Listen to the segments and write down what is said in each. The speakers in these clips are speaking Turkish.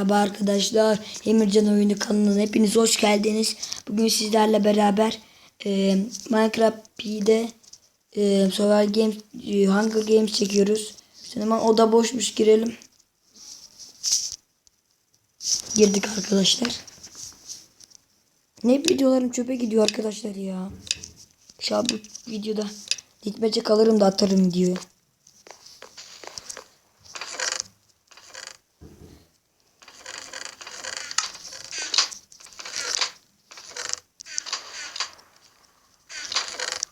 Merhaba arkadaşlar. Emircan Oyunu kanalına hepiniz hoş geldiniz. Bugün sizlerle beraber e, Minecraft P'de e, Survival Games, e, Hunger Games çekiyoruz. Şimdi hemen oda boşmuş girelim. Girdik arkadaşlar. Ne videolarım çöpe gidiyor arkadaşlar ya. Şu an bu videoda gitmece kalırım da atarım diyor.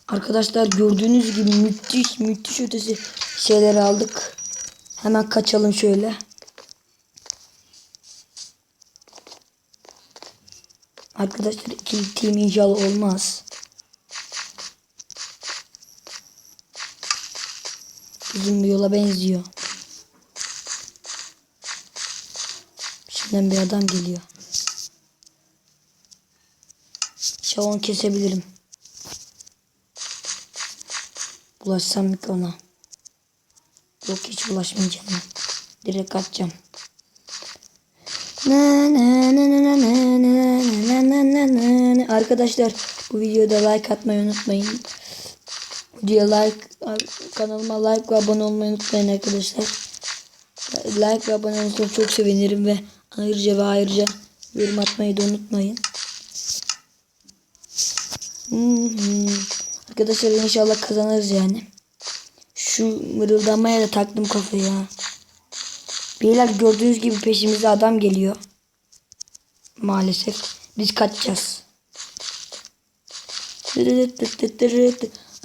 Arkadaşlar gördüğünüz gibi müthiş müthiş ötesi şeyler aldık. Hemen kaçalım şöyle. Arkadaşlar ikili team inşallah olmaz. Uzun bir yola benziyor. Şimdiden bir adam geliyor. Şavon kesebilirim. Bulaşsam mı ki ona? Yok hiç bulaşmayacağım. Direkt atacağım. Arkadaşlar bu videoda like atmayı unutmayın. Diye like kanalıma like ve abone olmayı unutmayın arkadaşlar. Like ve abone olursanız çok sevinirim ve ayrıca ve ayrıca yorum atmayı da unutmayın. Hı. Arkadaşlar inşallah kazanırız yani. Şu mırıldanmaya da taktım kafayı ya. Beyler gördüğünüz gibi peşimizde adam geliyor. Maalesef. Biz kaçacağız.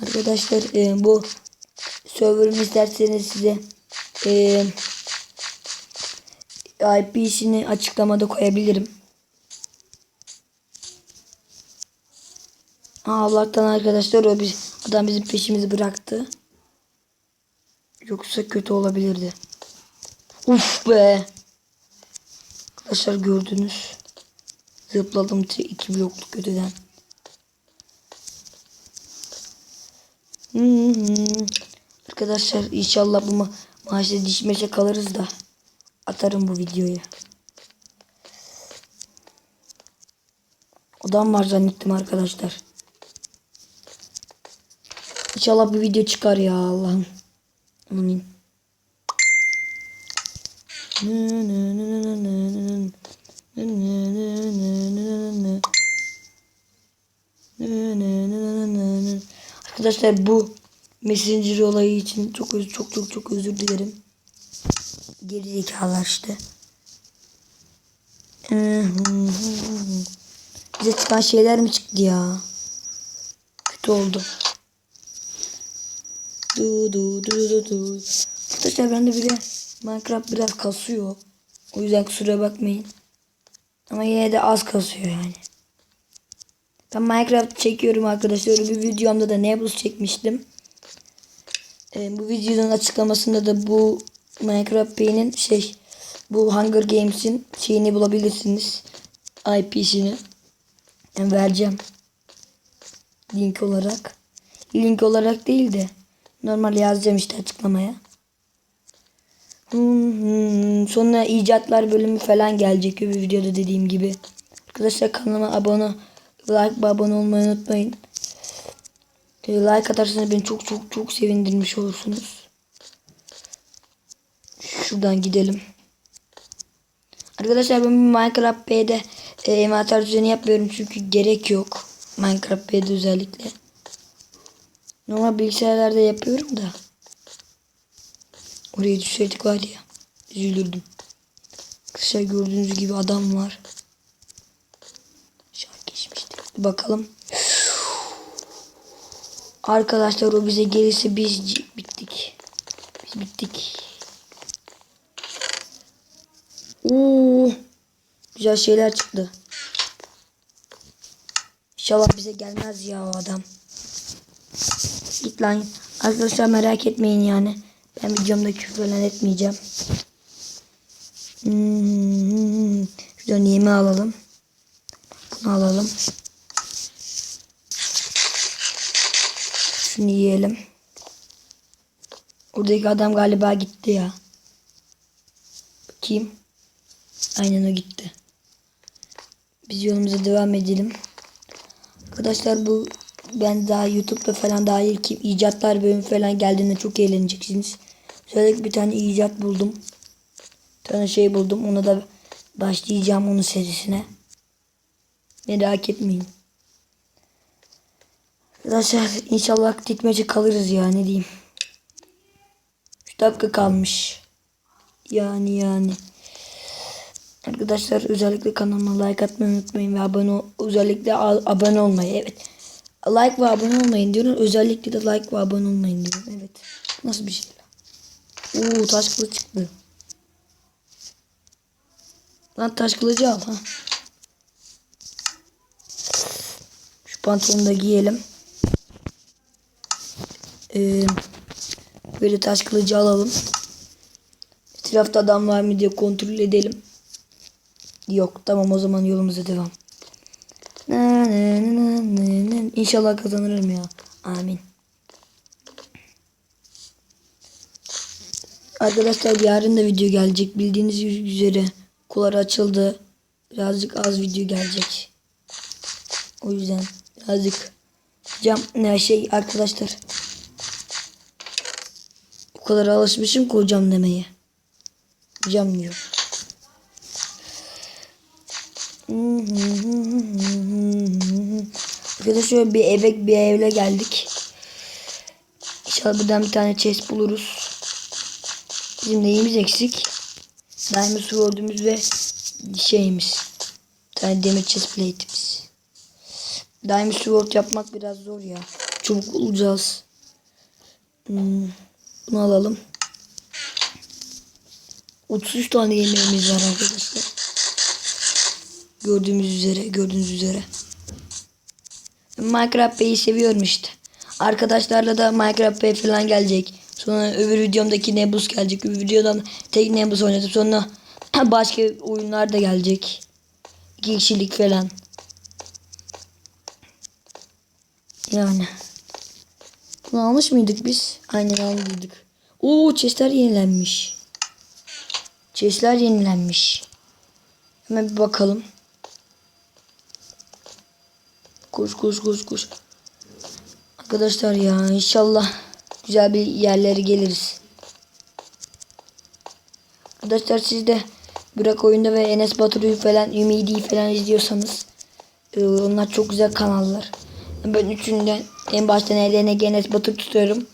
Arkadaşlar e, bu server'ımı isterseniz size e, IP'sini açıklamada koyabilirim. Allah'tan arkadaşlar o biz, adam bizim peşimizi bıraktı. Yoksa kötü olabilirdi. Uf be. Arkadaşlar gördünüz. Zıpladım iki blokluk kötüden. Hmm. Arkadaşlar inşallah bu ma maaşla dişmeşe kalırız da atarım bu videoyu. Odam var zannettim arkadaşlar. İnşallah bu video çıkar ya Allah'ım. Amin. Arkadaşlar bu Messenger olayı için çok çok çok çok özür dilerim. Geri zekalar işte. Bize çıkan şeyler mi çıktı ya? Kötü oldu. Du du du du du. Arkadaşlar bende bir de Minecraft biraz kasıyor. O yüzden kusura bakmayın. Ama yine de az kasıyor yani. Ben Minecraft çekiyorum arkadaşlar. Bir videomda da Neblus çekmiştim. Ee, bu videonun açıklamasında da bu Minecraft Pay'nin şey bu Hunger Games'in şeyini bulabilirsiniz. IP'sini. Yani vereceğim. Link olarak. Link olarak değil de normal yazacağım işte açıklamaya. Hmm, hmm. Sonra icatlar bölümü falan gelecek bir videoda dediğim gibi. Arkadaşlar kanalıma abone like ve abone olmayı unutmayın. Ee, Like atarsanız beni çok çok çok sevindirmiş olursunuz. Şuradan gidelim. Arkadaşlar ben Minecraft P'de e, envanter düzeni yapmıyorum çünkü gerek yok. Minecraft P'de özellikle. Normal bilgisayarlarda yapıyorum da. Oraya düşseydik var ya. Üzülürdüm. Arkadaşlar gördüğünüz gibi adam var. Şarkı geçmişti. Bir bakalım. Arkadaşlar o bize gelirse biz bittik. Biz bittik. Oo, güzel şeyler çıktı. İnşallah bize gelmez ya o adam. Git lan. Arkadaşlar merak etmeyin yani. Ben videomda küfür falan etmeyeceğim. Hmm. Şuradan yemi alalım. Bunu alalım. Şunu yiyelim. Oradaki adam galiba gitti ya. Bakayım. Aynen o gitti. Biz yolumuza devam edelim. Arkadaşlar bu ben daha YouTube'da falan daha ilk icatlar bölümü falan geldiğinde çok eğleneceksiniz. Özellikle bir tane icat buldum. Bir tane şey buldum. Ona da başlayacağım onun serisine. Merak etmeyin. Arkadaşlar inşallah gitmece kalırız ya ne diyeyim. 3 dakika kalmış. Yani yani. Arkadaşlar özellikle kanalıma like atmayı unutmayın ve abone özellikle abone olmayı evet. Like ve abone olmayın diyorum. Özellikle de like ve abone olmayın diyorum. Evet. Nasıl bir şey? Oo taş kılıç çıktı. Lan taş kılıcı al ha. Şu pantolonu da giyelim. Ee, böyle taş kılıcı alalım. Etrafta adam var mı diye kontrol edelim. Yok tamam o zaman yolumuza devam. İnşallah kazanırım ya. Amin. Arkadaşlar yarın da video gelecek. Bildiğiniz üzere okullar açıldı. Birazcık az video gelecek. O yüzden birazcık cam ne şey arkadaşlar. O kadar alışmışım ki hocam demeye. Hocam diyor. Arkadaşlar bir eve bir evle geldik. İnşallah buradan bir tane chest buluruz. Bizim neyimiz eksik? Diamond sword'umuz ve şeyimiz. Bir tane demir chest plate'imiz. Diamond sword yapmak biraz zor ya. Çabuk bulacağız. Hmm, bunu alalım. 33 tane yemeğimiz var arkadaşlar. Gördüğümüz üzere, gördüğünüz üzere. Minecraft Bey'i seviyorum işte. Arkadaşlarla da Minecraft Bey falan gelecek. Sonra öbür videomdaki Nebus gelecek. Öbür videodan tek Nebus oynatıp sonra başka oyunlar da gelecek. İki kişilik falan. Yani. Bunu almış mıydık biz? Aynen aldıydık. Oo chestler yenilenmiş. Chestler yenilenmiş. Hemen bir bakalım. Koş koş koş koş. Arkadaşlar ya inşallah güzel bir yerlere geliriz. Arkadaşlar siz de Burak Oyunda ve Enes Batur'u falan Ümidi falan izliyorsanız e, onlar çok güzel kanallar. Ben üçünden en başta NDNG Enes Batur tutuyorum.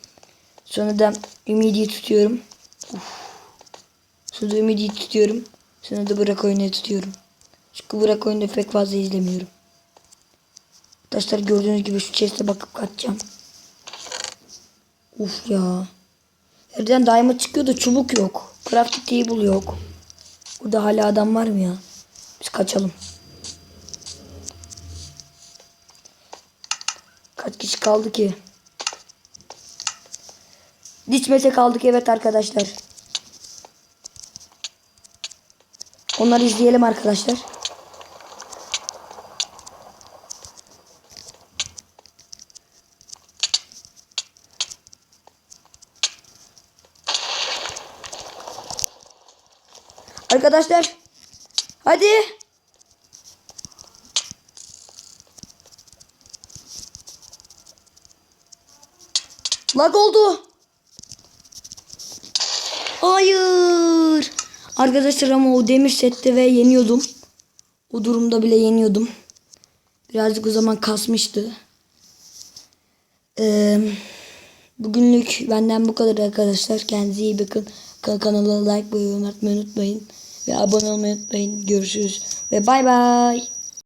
Sonra da Ümidi'yi tutuyorum. Uf. Sonra da Ümidi'yi tutuyorum. Sonra da Burak Oyun'u tutuyorum. Çünkü Burak Oyun'u pek fazla izlemiyorum. Arkadaşlar gördüğünüz gibi şu chest'e bakıp kaçacağım. Uf ya. Nereden diamond çıkıyor da çubuk yok. Crafting table yok. Burada hala adam var mı ya? Biz kaçalım. Kaç kişi kaldı ki? Diçmese kaldık evet arkadaşlar. Onları izleyelim arkadaşlar. Arkadaşlar. Hadi. Lag oldu. Hayır. Arkadaşlar ama o demir sette ve yeniyordum. O durumda bile yeniyordum. Birazcık o zaman kasmıştı. Ee, bugünlük benden bu kadar arkadaşlar. Kendinize iyi bakın. Kan- Kanala like ve yorum atmayı unutmayın. Ve abone olmayı unutmayın. Görüşürüz. Ve bay bay.